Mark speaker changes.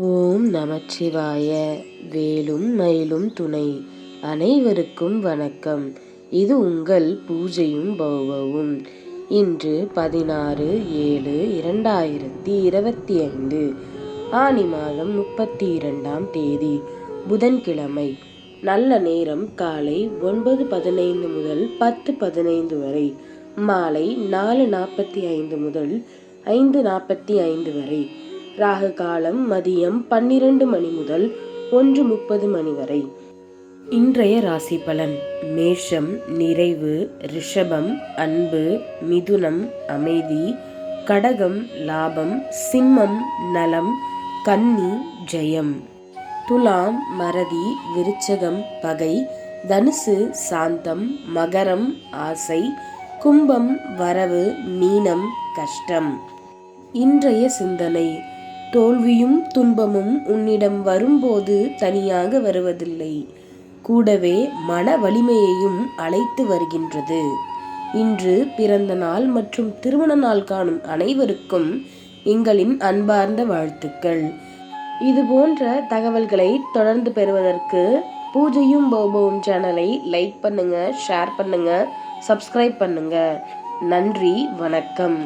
Speaker 1: ஓம் நமச்சிவாய. வேலும் மயிலும் துணை. அனைவருக்கும் வணக்கம். இது உங்கள் பூஜையும் பௌபவும் இன்று பதினாறு ஏழு இரண்டாயிரத்தி இருபத்தி ஐந்து ஆனி மாதம் முப்பத்தி இரண்டாம் தேதி புதன்கிழமை. நல்ல நேரம் காலை ஒன்பது பதினைந்து முதல் பத்து பதினைந்து வரை மாலை நாலு நாற்பத்தி ஐந்து முதல் ஐந்து நாற்பத்தி ஐந்து வரை. ராகு காலம் மதியம் பன்னிரண்டு மணி முதல் ஒன்று முப்பது மணி வரை. இன்றைய ராசி பலன் மேஷம் நிறைவு ரிஷபம் அன்பு மிதுனம் அமைதி கடகம் லாபம் சிம்மம் நலம் கன்னி ஜெயம். துலாம் மறதி விருச்சகம் பகை தனுசு சாந்தம் மகரம் ஆசை கும்பம் வரவு மீனம் கஷ்டம். இன்றைய சிந்தனை தோல்வியும் துன்பமும் உன்னிடம் வரும்போது தனியாக வருவதில்லை. கூடவே மன வலிமையையும் அழைத்து வருகின்றது. இன்று பிறந்த நாள் மற்றும் திருமண நாள் காணும் அனைவருக்கும் எங்களின் அன்பார்ந்த வாழ்த்துக்கள். இது போன்ற தகவல்களை தொடர்ந்து பெறுவதற்கு பூஜையும் பௌபவும் சேனலை லைக் பண்ணுங்க ஷேர் பண்ணுங்க சப்ஸ்கிரைப் பண்ணுங்க. நன்றி வணக்கம்.